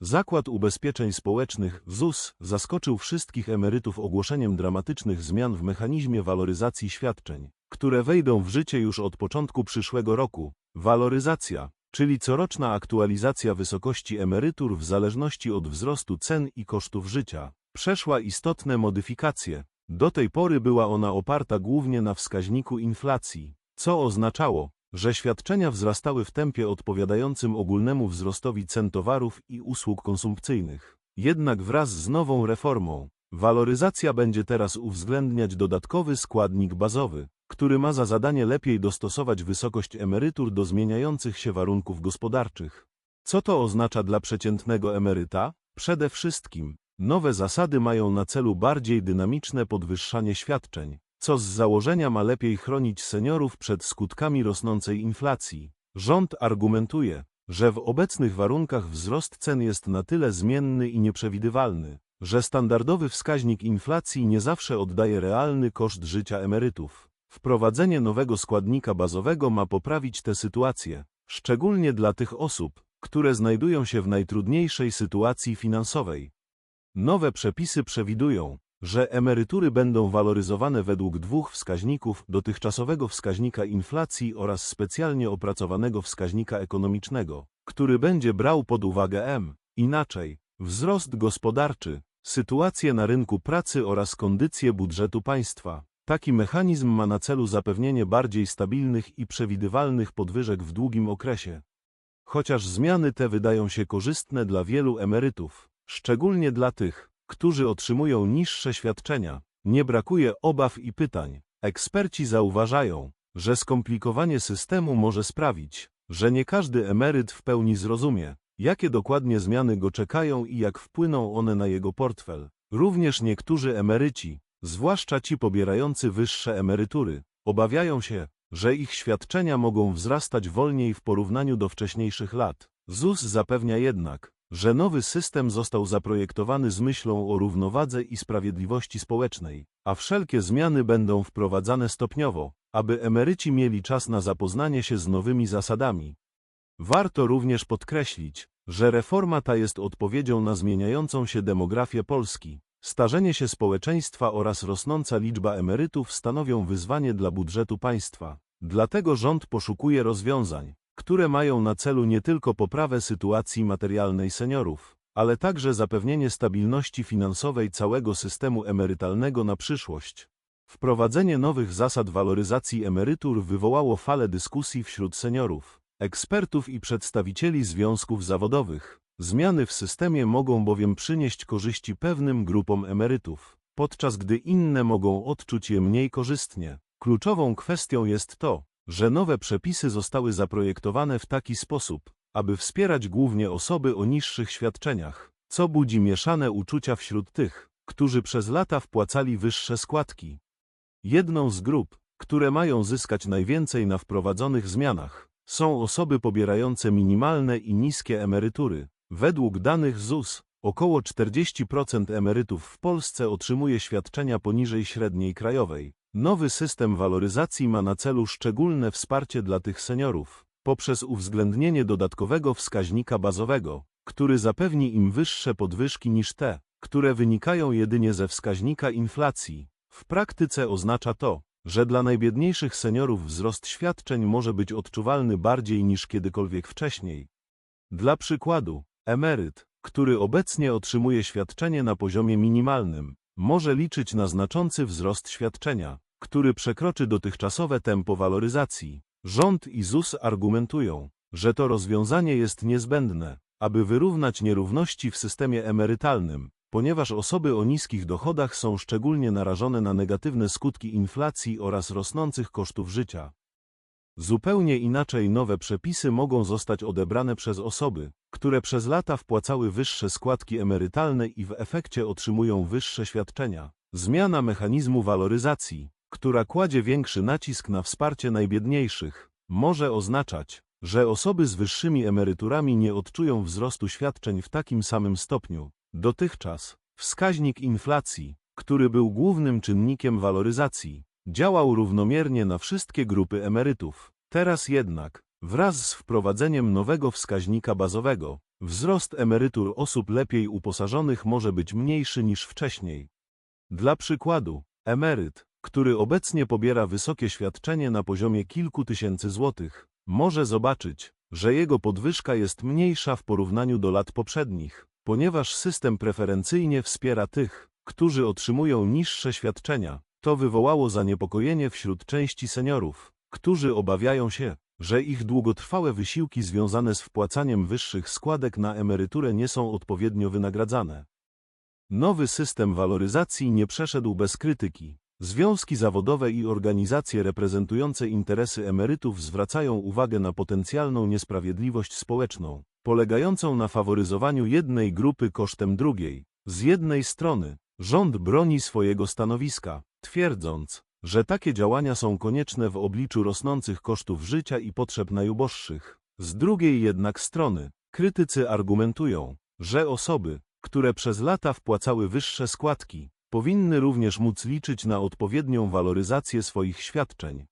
Zakład Ubezpieczeń Społecznych ZUS zaskoczył wszystkich emerytów ogłoszeniem dramatycznych zmian w mechanizmie waloryzacji świadczeń, które wejdą w życie już od początku przyszłego roku. Waloryzacja, czyli coroczna aktualizacja wysokości emerytur w zależności od wzrostu cen i kosztów życia, przeszła istotne modyfikacje. Do tej pory była ona oparta głównie na wskaźniku inflacji, co oznaczało, że świadczenia wzrastały w tempie odpowiadającym ogólnemu wzrostowi cen towarów i usług konsumpcyjnych. Jednak wraz z nową reformą, waloryzacja będzie teraz uwzględniać dodatkowy składnik bazowy, który ma za zadanie lepiej dostosować wysokość emerytur do zmieniających się warunków gospodarczych. Co to oznacza dla przeciętnego emeryta? Przede wszystkim, nowe zasady mają na celu bardziej dynamiczne podwyższanie świadczeń, co z założenia ma lepiej chronić seniorów przed skutkami rosnącej inflacji. Rząd argumentuje, że w obecnych warunkach wzrost cen jest na tyle zmienny i nieprzewidywalny, że standardowy wskaźnik inflacji nie zawsze oddaje realny koszt życia emerytów. Wprowadzenie nowego składnika bazowego ma poprawić tę sytuację, szczególnie dla tych osób, które znajdują się w najtrudniejszej sytuacji finansowej. Nowe przepisy przewidują, że emerytury będą waloryzowane według dwóch wskaźników dotychczasowego wskaźnika inflacji oraz specjalnie opracowanego wskaźnika ekonomicznego, który będzie brał pod uwagę M, inaczej, wzrost gospodarczy, sytuację na rynku pracy oraz kondycję budżetu państwa. Taki mechanizm ma na celu zapewnienie bardziej stabilnych i przewidywalnych podwyżek w długim okresie. Chociaż zmiany te wydają się korzystne dla wielu emerytów, szczególnie dla tych, którzy otrzymują niższe świadczenia, nie brakuje obaw i pytań. Eksperci zauważają, że skomplikowanie systemu może sprawić, że nie każdy emeryt w pełni zrozumie, jakie dokładnie zmiany go czekają i jak wpłyną one na jego portfel. Również niektórzy emeryci, zwłaszcza ci pobierający wyższe emerytury, obawiają się, że ich świadczenia mogą wzrastać wolniej w porównaniu do wcześniejszych lat. ZUS zapewnia jednak, że nowy system został zaprojektowany z myślą o równowadze i sprawiedliwości społecznej, a wszelkie zmiany będą wprowadzane stopniowo, aby emeryci mieli czas na zapoznanie się z nowymi zasadami. Warto również podkreślić, że reforma ta jest odpowiedzią na zmieniającą się demografię Polski. Starzenie się społeczeństwa oraz rosnąca liczba emerytów stanowią wyzwanie dla budżetu państwa. Dlatego rząd poszukuje rozwiązań, które mają na celu nie tylko poprawę sytuacji materialnej seniorów, ale także zapewnienie stabilności finansowej całego systemu emerytalnego na przyszłość. Wprowadzenie nowych zasad waloryzacji emerytur wywołało falę dyskusji wśród seniorów, ekspertów i przedstawicieli związków zawodowych. Zmiany w systemie mogą bowiem przynieść korzyści pewnym grupom emerytów, podczas gdy inne mogą odczuć je mniej korzystnie. Kluczową kwestią jest to, że nowe przepisy zostały zaprojektowane w taki sposób, aby wspierać głównie osoby o niższych świadczeniach, co budzi mieszane uczucia wśród tych, którzy przez lata wpłacali wyższe składki. Jedną z grup, które mają zyskać najwięcej na wprowadzonych zmianach, są osoby pobierające minimalne i niskie emerytury. Według danych ZUS, około 40% emerytów w Polsce otrzymuje świadczenia poniżej średniej krajowej. Nowy system waloryzacji ma na celu szczególne wsparcie dla tych seniorów, poprzez uwzględnienie dodatkowego wskaźnika bazowego, który zapewni im wyższe podwyżki niż te, które wynikają jedynie ze wskaźnika inflacji. W praktyce oznacza to, że dla najbiedniejszych seniorów wzrost świadczeń może być odczuwalny bardziej niż kiedykolwiek wcześniej. Dla przykładu, emeryt, który obecnie otrzymuje świadczenie na poziomie minimalnym, może liczyć na znaczący wzrost świadczenia, który przekroczy dotychczasowe tempo waloryzacji. Rząd i ZUS argumentują, że to rozwiązanie jest niezbędne, aby wyrównać nierówności w systemie emerytalnym, ponieważ osoby o niskich dochodach są szczególnie narażone na negatywne skutki inflacji oraz rosnących kosztów życia. Zupełnie inaczej nowe przepisy mogą zostać odebrane przez osoby, które przez lata wpłacały wyższe składki emerytalne i w efekcie otrzymują wyższe świadczenia. Zmiana mechanizmu waloryzacji która kładzie większy nacisk na wsparcie najbiedniejszych, może oznaczać, że osoby z wyższymi emeryturami nie odczują wzrostu świadczeń w takim samym stopniu. Dotychczas wskaźnik inflacji, który był głównym czynnikiem waloryzacji, działał równomiernie na wszystkie grupy emerytów. Teraz jednak, wraz z wprowadzeniem nowego wskaźnika bazowego, wzrost emerytur osób lepiej uposażonych może być mniejszy niż wcześniej. Dla przykładu, emeryt, który obecnie pobiera wysokie świadczenie na poziomie kilku tysięcy złotych, może zobaczyć, że jego podwyżka jest mniejsza w porównaniu do lat poprzednich, ponieważ system preferencyjnie wspiera tych, którzy otrzymują niższe świadczenia. To wywołało zaniepokojenie wśród części seniorów, którzy obawiają się, że ich długotrwałe wysiłki związane z wpłacaniem wyższych składek na emeryturę nie są odpowiednio wynagradzane. Nowy system waloryzacji nie przeszedł bez krytyki. Związki zawodowe i organizacje reprezentujące interesy emerytów zwracają uwagę na potencjalną niesprawiedliwość społeczną, polegającą na faworyzowaniu jednej grupy kosztem drugiej. Z jednej strony, rząd broni swojego stanowiska, twierdząc, że takie działania są konieczne w obliczu rosnących kosztów życia i potrzeb najuboższych. Z drugiej jednak strony, krytycy argumentują, że osoby, które przez lata wpłacały wyższe składki, powinny również móc liczyć na odpowiednią waloryzację swoich świadczeń.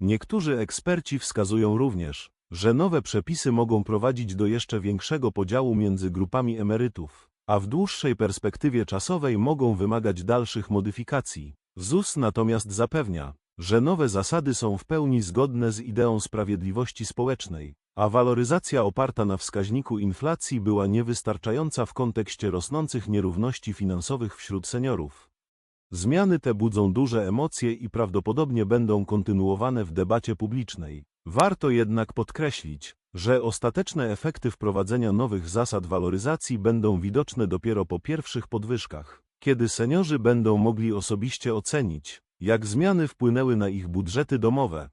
Niektórzy eksperci wskazują również, że nowe przepisy mogą prowadzić do jeszcze większego podziału między grupami emerytów, a w dłuższej perspektywie czasowej mogą wymagać dalszych modyfikacji. ZUS natomiast zapewnia, że nowe zasady są w pełni zgodne z ideą sprawiedliwości społecznej, a waloryzacja oparta na wskaźniku inflacji była niewystarczająca w kontekście rosnących nierówności finansowych wśród seniorów. Zmiany te budzą duże emocje i prawdopodobnie będą kontynuowane w debacie publicznej. Warto jednak podkreślić, że ostateczne efekty wprowadzenia nowych zasad waloryzacji będą widoczne dopiero po pierwszych podwyżkach, kiedy seniorzy będą mogli osobiście ocenić, jak zmiany wpłynęły na ich budżety domowe.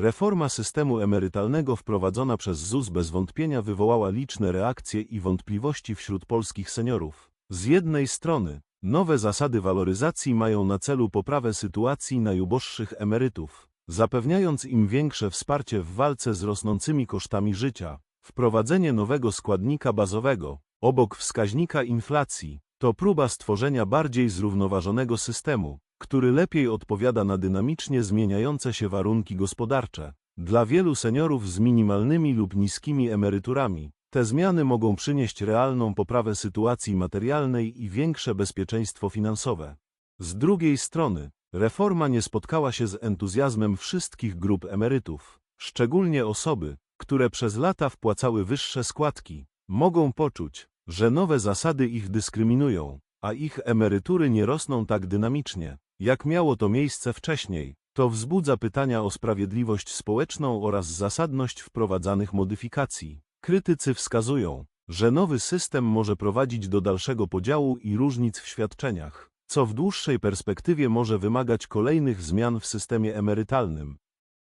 Reforma systemu emerytalnego wprowadzona przez ZUS bez wątpienia wywołała liczne reakcje i wątpliwości wśród polskich seniorów. Z jednej strony, nowe zasady waloryzacji mają na celu poprawę sytuacji najuboższych emerytów, zapewniając im większe wsparcie w walce z rosnącymi kosztami życia. Wprowadzenie nowego składnika bazowego, obok wskaźnika inflacji, to próba stworzenia bardziej zrównoważonego systemu, który lepiej odpowiada na dynamicznie zmieniające się warunki gospodarcze. Dla wielu seniorów z minimalnymi lub niskimi emeryturami, te zmiany mogą przynieść realną poprawę sytuacji materialnej i większe bezpieczeństwo finansowe. Z drugiej strony, reforma nie spotkała się z entuzjazmem wszystkich grup emerytów, szczególnie osoby, które przez lata wpłacały wyższe składki, mogą poczuć, że nowe zasady ich dyskryminują, a ich emerytury nie rosną tak dynamicznie, jak miało to miejsce wcześniej. To wzbudza pytania o sprawiedliwość społeczną oraz zasadność wprowadzanych modyfikacji. Krytycy wskazują, że nowy system może prowadzić do dalszego podziału i różnic w świadczeniach, co w dłuższej perspektywie może wymagać kolejnych zmian w systemie emerytalnym.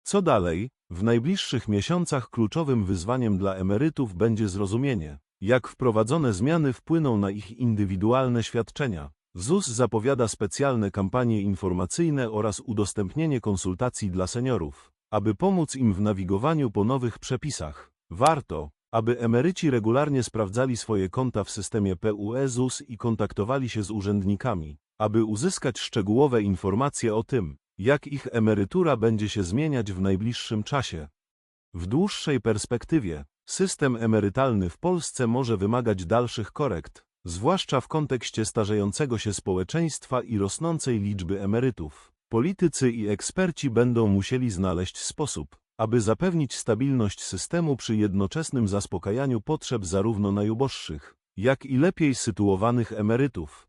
Co dalej? W najbliższych miesiącach kluczowym wyzwaniem dla emerytów będzie zrozumienie, jak wprowadzone zmiany wpłyną na ich indywidualne świadczenia. ZUS zapowiada specjalne kampanie informacyjne oraz udostępnienie konsultacji dla seniorów, aby pomóc im w nawigowaniu po nowych przepisach. Warto, aby emeryci regularnie sprawdzali swoje konta w systemie PUE ZUS i kontaktowali się z urzędnikami, aby uzyskać szczegółowe informacje o tym, jak ich emerytura będzie się zmieniać w najbliższym czasie. W dłuższej perspektywie, system emerytalny w Polsce może wymagać dalszych korekt, zwłaszcza w kontekście starzejącego się społeczeństwa i rosnącej liczby emerytów. Politycy i eksperci będą musieli znaleźć sposób, aby zapewnić stabilność systemu przy jednoczesnym zaspokajaniu potrzeb zarówno najuboższych, jak i lepiej sytuowanych emerytów.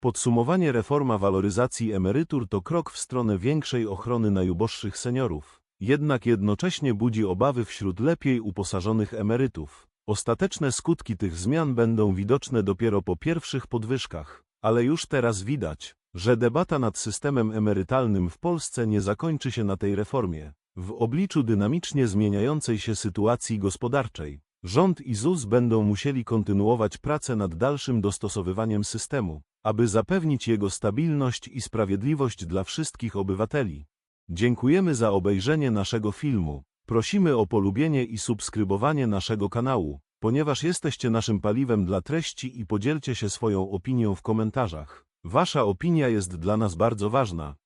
Podsumowanie reforma waloryzacji emerytur to krok w stronę większej ochrony najuboższych seniorów, jednak jednocześnie budzi obawy wśród lepiej uposażonych emerytów. Ostateczne skutki tych zmian będą widoczne dopiero po pierwszych podwyżkach, ale już teraz widać, że debata nad systemem emerytalnym w Polsce nie zakończy się na tej reformie. W obliczu dynamicznie zmieniającej się sytuacji gospodarczej, rząd i ZUS będą musieli kontynuować pracę nad dalszym dostosowywaniem systemu, aby zapewnić jego stabilność i sprawiedliwość dla wszystkich obywateli. Dziękujemy za obejrzenie naszego filmu. Prosimy o polubienie i subskrybowanie naszego kanału, ponieważ jesteście naszym paliwem dla treści i podzielcie się swoją opinią w komentarzach. Wasza opinia jest dla nas bardzo ważna.